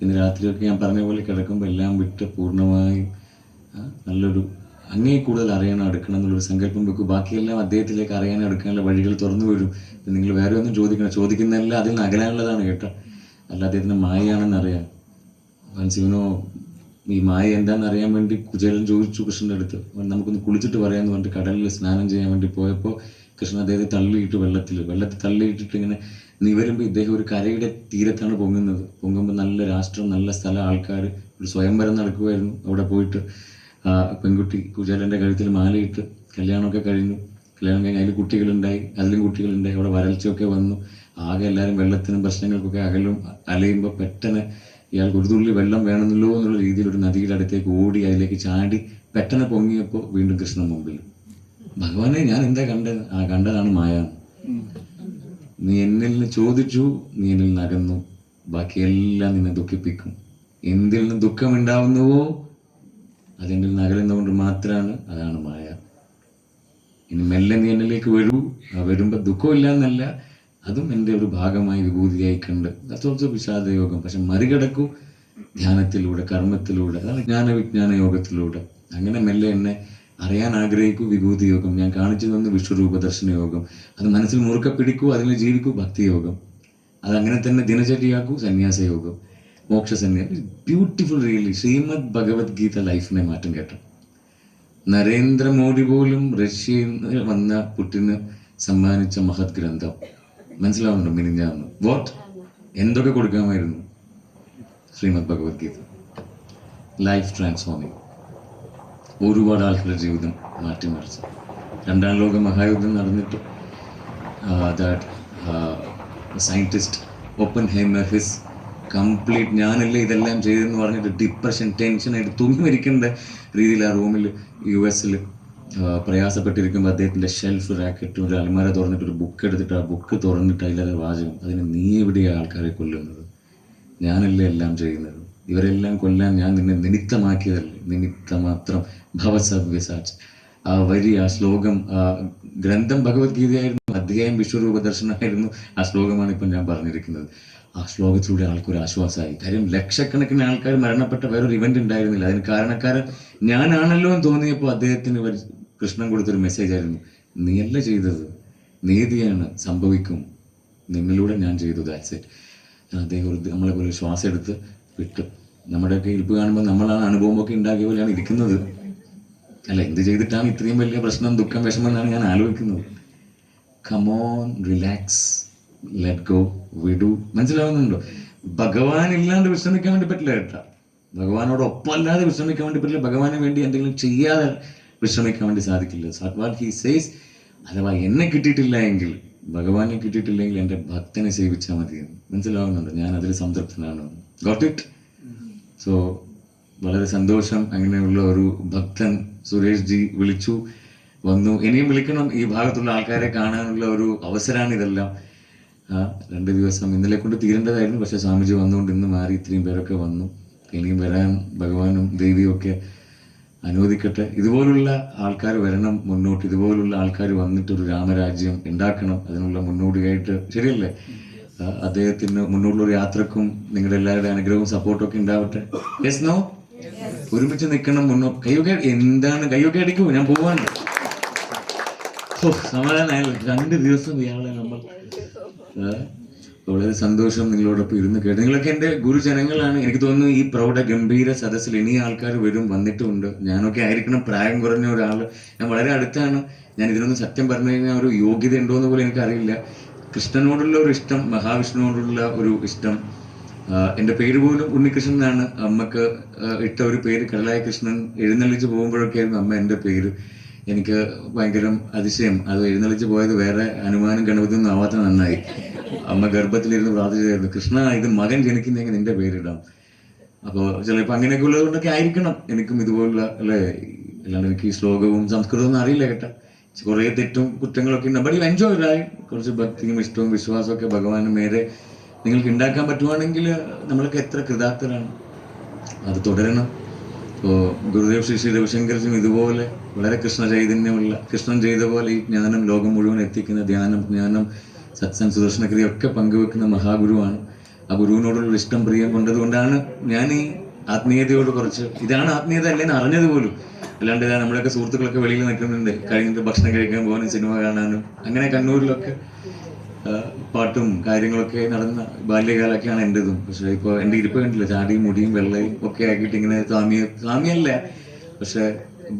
ഇന്ന് രാത്രിയൊക്കെ ഞാൻ പറഞ്ഞ പോലെ കിടക്കുമ്പോൾ എല്ലാം വിട്ട് പൂർണമായും നല്ലൊരു അങ്ങേ കൂടുതൽ അറിയണം എടുക്കണം എന്നുള്ളൊരു സങ്കല്പം വെക്കും. ബാക്കിയെല്ലാം അദ്ദേഹത്തിലേക്ക് അറിയാനും എടുക്കാനുള്ള വഴികൾ തുറന്നു വരും. നിങ്ങൾ വേറെ ഒന്നും ചോദിക്കണം ചോദിക്കുന്നതെല്ലാം അതിൽ നിന്ന് അകലാനുള്ളതാണ് കേട്ടോ. അല്ല അദ്ദേഹത്തിന് മായയാണെന്ന് അറിയാം മനസ്സിനോ ഈ മായ എന്താണെന്ന് അറിയാൻ വേണ്ടി കുചേലൻ ചോദിച്ചു കൃഷ്ണന്റെ അടുത്ത്. നമുക്കൊന്ന് കുളിച്ചിട്ട് പറയാമെന്ന് പറഞ്ഞിട്ട് കടലിൽ സ്നാനം ചെയ്യാൻ വേണ്ടി പോയപ്പോൾ കൃഷ്ണൻ അദ്ദേഹത്തെ തള്ളിയിട്ട് വെള്ളത്തിൽ വെള്ളത്തിൽ തള്ളിയിട്ടിട്ട് ഇങ്ങനെ നിവരുമ്പോൾ ഇദ്ദേഹം ഒരു കരയുടെ തീരത്താണ് പൊങ്ങുന്നത്. പൊങ്ങുമ്പോൾ നല്ല രാഷ്ട്രം നല്ല സ്ഥലം ആൾക്കാർ ഒരു സ്വയംവരം നടക്കുമായിരുന്നു അവിടെ പോയിട്ട്. പെൺകുട്ടി കുചേലന്റെ കഴുത്തിൽ മാലയിട്ട് കല്യാണമൊക്കെ കഴിഞ്ഞു. കല്യാണം കഴിഞ്ഞ് അതിൽ കുട്ടികളുണ്ടായി അതിലും കുട്ടികളുണ്ടായി. അവിടെ വരൾച്ചയൊക്കെ വന്നു. ആകെ എല്ലാവരും വെള്ളത്തിനും പ്രശ്നങ്ങൾക്കൊക്കെ അകലും അലയുമ്പോൾ പെട്ടെന്ന് ഇയാൾക്ക് ഒരു തുള്ളി വെള്ളം വേണമെന്നല്ലോ എന്നുള്ള രീതിയിൽ ഒരു നദിയുടെ അടുത്തേക്ക് ഓടി അതിലേക്ക് ചാടി പെട്ടെന്ന് പൊങ്ങിയപ്പോൾ വീണ്ടും കൃഷ്ണൻ മുമ്പിൽ. ഭഗവാനെ ഞാൻ എന്താ കണ്ടത്? ആ കണ്ടതാണ് മായ നീ എന്നിൽ നിന്ന് ചോദിച്ചു നീ എന്നിൽ നിന്ന് അകന്നു. ബാക്കിയെല്ലാം നിന്നെ ദുഃഖിപ്പിക്കും. എന്തിൽ നിന്ന് ദുഃഖമുണ്ടാവുന്നുവോ അതെന്നിൽ നിന്ന് അകലുന്നതുകൊണ്ട് മാത്രമാണ് അതാണ് മായ. ഇനി മെല്ലെ നീ എന്നിലേക്ക് വരൂ. വരുമ്പോൾ ദുഃഖമില്ല എന്നല്ല അതും എന്റെ ഒരു ഭാഗമായി വിഭൂതിയായി കണ്ട് ദാറ്റ്സ് ഓൾസോ വിഷാദയോഗം. പക്ഷെ മറികടക്കൂ ധ്യാനത്തിലൂടെ കർമ്മത്തിലൂടെ അതാണ് ജ്ഞാന വിജ്ഞാന യോഗത്തിലൂടെ അങ്ങനെ മെല്ലെ എന്നെ അറിയാൻ ആഗ്രഹിക്കൂ വിഭൂതി യോഗം ഞാൻ കാണിച്ചു തന്നു വിശ്വരൂപ ദർശന യോഗം. അത് മനസ്സിൽ മുറുക്ക പിടിക്കൂ അതിൽ ജീവിക്കൂ ഭക്തിയോഗം. അതങ്ങനെ തന്നെ ദിനചര്യയാക്കൂ സന്യാസ യോഗം മോക്ഷ സന്യാസം ബ്യൂട്ടിഫുൾ റിയലി ശ്രീമദ് ഭഗവത്ഗീത ലൈഫിനെ മാറ്റം കേട്ടോ. നരേന്ദ്രമോദി പോലും റഷ്യയിൽ വന്ന പുട്ടിന് സമ്മാനിച്ച മഹത് ഗ്രന്ഥം. മനസ്സിലാവുന്നുണ്ടോ? മിനിഞ്ഞാന്ന്. വാട്ട് എന്തൊക്കെ കൊടുക്കാമായിരുന്നു? ശ്രീമദ് ഭഗവത്ഗീത. ലൈഫ് ട്രാൻസ്ഫോമിങ് ഒരുപാട് ആൾക്കാരുടെ ജീവിതം മാറ്റിമറിച്ചു രണ്ടാം ലോക മഹായുദ്ധം നടന്നിട്ട് that scientist Oppenheimer his complete ഞാനല്ലേ ഇതെല്ലാം ചെയ്തെന്ന് പറഞ്ഞിട്ട് ഡിപ്രഷൻ ടെൻഷനായിട്ട് തൂങ്ങി മരിക്കേണ്ട രീതിയിൽ ആ റൂമിൽ യു എസിൽ പ്രയാസപ്പെട്ടിരിക്കുമ്പോൾ അദ്ദേഹത്തിന്റെ ഷെൽഫ് റാക്കറ്റ് ഒരു അലമാര തുറന്നിട്ട് ഒരു ബുക്ക് എടുത്തിട്ട് ആ ബുക്ക് തുറന്നിട്ട് അതിലത് വാചകം അതിന് നീ എവിടെയാണ് ആൾക്കാരെ കൊല്ലുന്നത്? ഞാനല്ലേ എല്ലാം ചെയ്യുന്നത്? ഇവരെല്ലാം കൊല്ലാൻ ഞാൻ നിന്നെ നിമിത്തമാക്കിയതല്ലേ? നിമിത്തമാത്രം ഭവസവ്യസാച്ച് ആ വരി ആ ശ്ലോകം ഗ്രന്ഥം ഭഗവത്ഗീതയായിരുന്നു അധ്യായം വിശ്വരൂപ ദർശനമായിരുന്നു ആ ശ്ലോകമാണ് ഇപ്പം ഞാൻ പറഞ്ഞിരിക്കുന്നത്. ആ ശ്ലോകത്തിലൂടെ ആൾക്കൊരു ആശ്വാസമായി കാര്യം ലക്ഷക്കണക്കിന് ആൾക്കാർ മരണപ്പെട്ട വേറൊരു ഇവന്റ് ഉണ്ടായിരുന്നില്ല. അതിന് കാരണക്കാരൻ ഞാനാണല്ലോ എന്ന് തോന്നിയപ്പോൾ അദ്ദേഹത്തിന് കൃഷ്ണൻ കൊടുത്തൊരു മെസ്സേജ് ആയിരുന്നു. നീയല്ല ചെയ്തത് നീതിയാണ് സംഭവിക്കും. നിന്നിലൂടെ ഞാൻ ചെയ്തു ദാറ്റ്സ് ഇറ്റ് അദ്ദേഹം ഒരു നമ്മളെ പോലെ ശ്വാസം എടുത്ത് വിട്ടു. നമ്മുടെയൊക്കെ ഇരിപ്പ് കാണുമ്പോൾ നമ്മളാണ് അനുഭവമൊക്കെ ഉണ്ടാക്കിയ പോലെയാണ് ഇരിക്കുന്നത്. അല്ല എന്ത് ചെയ്തിട്ടാണ് ഇത്രയും വലിയ പ്രശ്നം ദുഃഖം വിഷമം എന്നാണ് ഞാൻ ആലോചിക്കുന്നത്? Come on relax let go വിടു. മനസ്സിലാവുന്നുണ്ടോ? ഭഗവാൻ ഇല്ലാണ്ട് വിശ്രമിക്കാൻ വേണ്ടി പറ്റില്ല കേട്ടാ. ഭഗവാനോടൊപ്പം അല്ലാതെ വിശ്രമിക്കാൻ വേണ്ടി പറ്റില്ല. ഭഗവാന് വേണ്ടി എന്തെങ്കിലും ചെയ്യാതെ വിശ്രമിക്കാൻ വേണ്ടി സാധിക്കില്ല. വാട്ട് ഹി സേസ് അഥവാ എന്നെ കിട്ടിയിട്ടില്ല എങ്കിൽ ഭഗവാനെ കിട്ടിയിട്ടില്ലെങ്കിൽ എന്റെ ഭക്തനെ സേവിച്ചാൽ മതി മനസ്സിലാവുന്നുണ്ട്? ഞാൻ അതിൽ സംതൃപ്തനാണ്. ഗോട്ട് ഇറ്റ് സോ വളരെ സന്തോഷം. അങ്ങനെയുള്ള ഒരു ഭക്തൻ സുരേഷ് ജി വിളിച്ചു വന്നു. ഇനിയും വിളിക്കണം. ഈ ഭാഗത്തുള്ള ആൾക്കാരെ കാണാനുള്ള ഒരു അവസരമാണ് ഇതെല്ലാം. രണ്ട് ദിവസം ഇന്നലെ കൊണ്ട് തീരേണ്ടതായിരുന്നു. പക്ഷെ സ്വാമിജി വന്നുകൊണ്ട് ഇന്ന് മാറി ഇത്രയും പേരൊക്കെ വന്നു. ഇനിയും വരാൻ ഭഗവാനും ദേവിയും ഒക്കെ അനുവദിക്കട്ടെ. ഇതുപോലുള്ള ആൾക്കാർ വരണം മുന്നോട്ട്. ഇതുപോലുള്ള ആൾക്കാർ വന്നിട്ട് ഒരു രാമരാജ്യം ഉണ്ടാക്കണം. അതിനുള്ള മുന്നോടിയായിട്ട് ശരിയല്ലേ? അദ്ദേഹത്തിന് മുന്നോട്ടുള്ള യാത്രക്കും നിങ്ങളുടെ എല്ലാവരുടെ അനുഗ്രഹവും സപ്പോർട്ടും ഒക്കെ ഉണ്ടാവട്ടെ. യെസ് നോ ഒരുമിച്ച് നിൽക്കണം മുന്നോട്ട് കയ്യൊക്കെ എന്താണ്? കയ്യൊക്കെ അടിക്കൂ ഞാൻ പോവാണ്. ഓ രണ്ട് ദിവസം ഇയാളെ നമ്മൾ വളരെ സന്തോഷം നിങ്ങളോടൊപ്പം ഇരുന്ന് കേട്ടു. നിങ്ങളൊക്കെ എന്റെ ഗുരുജനങ്ങളാണ്. എനിക്ക് തോന്നുന്നു ഈ പ്രൗഢ ഗംഭീര സദസ്സിൽ ഇനി ആൾക്കാർ വരും വന്നിട്ടുമുണ്ട്. ഞാനൊക്കെ ആയിരിക്കണം പ്രായം കുറഞ്ഞ ഒരാൾ ഞാൻ വളരെ അടുത്താണ്. ഞാൻ ഇതിനൊന്നും സത്യം പറഞ്ഞു കഴിഞ്ഞാൽ ഒരു യോഗ്യത ഉണ്ടോ എന്ന് പോലും എനിക്കറിയില്ല. കൃഷ്ണനോടുള്ള ഒരു ഇഷ്ടം മഹാവിഷ്ണുവോടുള്ള ഒരു ഇഷ്ടം എന്റെ പേര് പോലും ഉണ്ണികൃഷ്ണൻ എന്നാണ്. അമ്മയ്ക്ക് ഇട്ട ഒരു പേര് കടലായ കൃഷ്ണൻ എഴുന്നള്ളിച്ച് പോകുമ്പോഴൊക്കെ ആയിരുന്നു അമ്മ എന്റെ പേര്. എനിക്ക് ഭയങ്കര അതിശയം. അത് എഴുന്നള്ളിച്ച് പോയത് വേറെ ഹനുമാനും ഗണപതിയൊന്നും ആവാത്ത നന്നായി. അമ്മ ഗർഭത്തിലിരുന്ന് പ്രാർത്ഥിച്ചായിരുന്നു കൃഷ്ണ ഇത് മകൻ ജനിക്കുന്നെങ്കിൽ നിന്റെ പേരിടാം അപ്പോൾ ചിലപ്പോൾ അങ്ങനെയൊക്കെ ഉള്ളത് കൊണ്ടൊക്കെ ആയിരിക്കണം. എനിക്കും ഇതുപോലുള്ള അല്ലേ? അല്ലാണ്ട് എനിക്ക് ഈ ശ്ലോകവും സംസ്കൃതവും ഒന്നും അറിയില്ല കേട്ടോ. കുറേ തെറ്റും കുറ്റങ്ങളൊക്കെ ഉണ്ട്. ബട്ട് എൻജോയ് ആയി കുറച്ച് ഭക്തിയും ഇഷ്ടവും വിശ്വാസവും ഒക്കെ ഭഗവാന് മേരെ നിങ്ങൾക്ക് ഉണ്ടാക്കാൻ പറ്റുവാണെങ്കിൽ നമ്മൾക്ക് എത്ര കൃതാർത്ഥരാണ്. അത് തുടരണം. ഇപ്പോൾ ഗുരുദേവ് ശ്രീ ശ്രീ രവിശങ്കർജിയും ഇതുപോലെ വളരെ കൃഷ്ണ ചൈതന്യമുള്ള കൃഷ്ണൻ ചെയ്ത പോലെ ഈ ജ്ഞാനം ലോകം മുഴുവൻ എത്തിക്കുന്ന ധ്യാനം ജ്ഞാനം സത്സംഗ് സുദർശനക്രിയ ഒക്കെ പങ്കുവെക്കുന്ന മഹാഗുരുവാണ്. ആ ഗുരുവിനോടുള്ള ഇഷ്ടം പ്രിയം കൊണ്ടതുകൊണ്ടാണ് ഞാൻ ഈ ആത്മീയതയോട് കുറച്ച് ഇതാണ് ആത്മീയത അല്ലെന്ന് അറിഞ്ഞത് പോലും. അല്ലാണ്ട് ഇതാ നമ്മളൊക്കെ സുഹൃത്തുക്കളൊക്കെ വെളിയിൽ നിൽക്കുന്നുണ്ട്. കഴിഞ്ഞിട്ട് ഭക്ഷണം കഴിക്കാൻ പോകാനും സിനിമ കാണാനും അങ്ങനെ കണ്ണൂരിലൊക്കെ പാട്ടും കാര്യങ്ങളൊക്കെ നടന്ന ബാല്യകാലൊക്കെയാണ് എന്റെതും പക്ഷെ ഇപ്പോൾ എന്റെ ഇരിപ്പ് കണ്ടില്ല? ചാടിയും മുടിയും വെള്ളയും ഒക്കെ ആക്കിയിട്ട് ഇങ്ങനെ സ്വാമിയെ സ്വാമിയല്ല. പക്ഷെ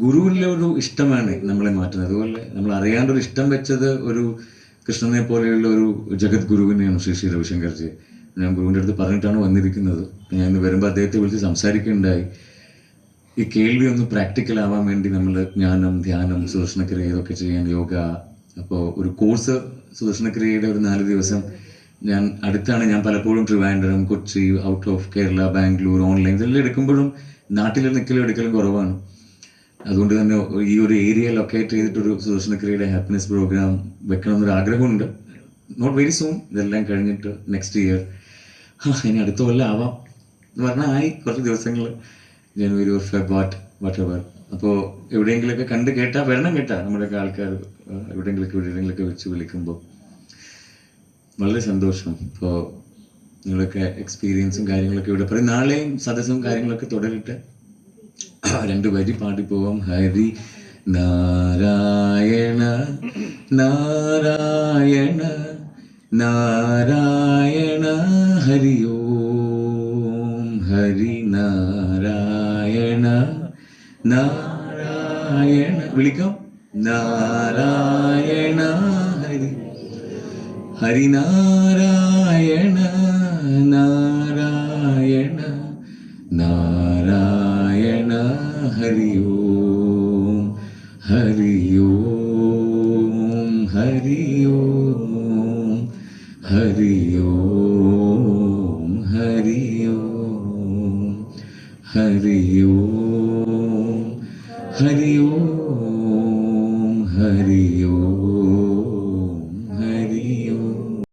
ഗുരുവിലെ ഒരു ഇഷ്ടമാണ് നമ്മളെ മാറ്റുന്നത്. അതുപോലെ നമ്മൾ അറിയാണ്ട് ഒരു ഇഷ്ടം വെച്ചത് ഒരു കൃഷ്ണനെ പോലെയുള്ള ഒരു ജഗത് ഗുരുവിനെയാണ് ശ്രീ ശ്രീ രവിശങ്കർജി. ഞാൻ ഗുരുവിന്റെ അടുത്ത് പറഞ്ഞിട്ടാണ് വന്നിരിക്കുന്നത്. ഞാൻ ഇന്ന് വരുമ്പോൾ അദ്ദേഹത്തെ വിളിച്ച് സംസാരിക്കുകയുണ്ടായി ഈ കേൾവി ഒന്ന് പ്രാക്ടിക്കൽ ആവാൻ വേണ്ടി നമ്മൾ ജ്ഞാനം ധ്യാനം സുദർശനക്രിയ ഇതൊക്കെ ചെയ്യാൻ യോഗ അപ്പോൾ ഒരു കോഴ്സ് സുദർശനക്രിയയുടെ ഒരു നാല് ദിവസം ഞാൻ അടുത്താണ് ഞാൻ പലപ്പോഴും Trivandrum Kochi out of Kerala Bangalore online ഇതെല്ലാം എടുക്കുമ്പോഴും നാട്ടിൽ നിൽക്കലും എടുക്കലും കുറവാണ്. അതുകൊണ്ട് തന്നെ ഈ ഒരു ഏരിയ ലൊക്കേറ്റ് ചെയ്തിട്ടൊരു സുദർശനക്രിയയുടെ ഹാപ്പിനെസ് പ്രോഗ്രാം വെക്കണം എന്നൊരു ആഗ്രഹമുണ്ട്. നോട്ട് വെരി സൂൺ ഇതെല്ലാം കഴിഞ്ഞിട്ട് നെക്സ്റ്റ് ഇയർ ഇനി അടുത്ത കൊല്ലം ആവാം. എന്ന് പറഞ്ഞാൽ ആയി കുറച്ച് ദിവസങ്ങൾ ജനുവരി ഒരു ഫെബ് വാട്ട് വാട്ട് എവർ അപ്പോൾ എവിടെയെങ്കിലുമൊക്കെ കണ്ട് കേട്ടാൽ വരണം കേട്ടാ നമ്മുടെയൊക്കെ ആൾക്കാർ എവിടെയെങ്കിലൊക്കെ എവിടെയെങ്കിലൊക്കെ വെച്ച് വിളിക്കുമ്പോൾ വളരെ സന്തോഷം. ഇപ്പോൾ നിങ്ങളൊക്കെ എക്സ്പീരിയൻസും കാര്യങ്ങളൊക്കെ ഇവിടെ പറയും. നാളെയും സദസ്സും കാര്യങ്ങളൊക്കെ തുടരട്ടെ. രണ്ട് വരി പാടിപ്പോവാം ഹരി നാരായണ നാരായണ നാരായണ ഹരി ഓം. ഹരി നാരായണ നാരായണ. വിളിക്കാം. நாராயணா ஹரி ஹரிநாராயண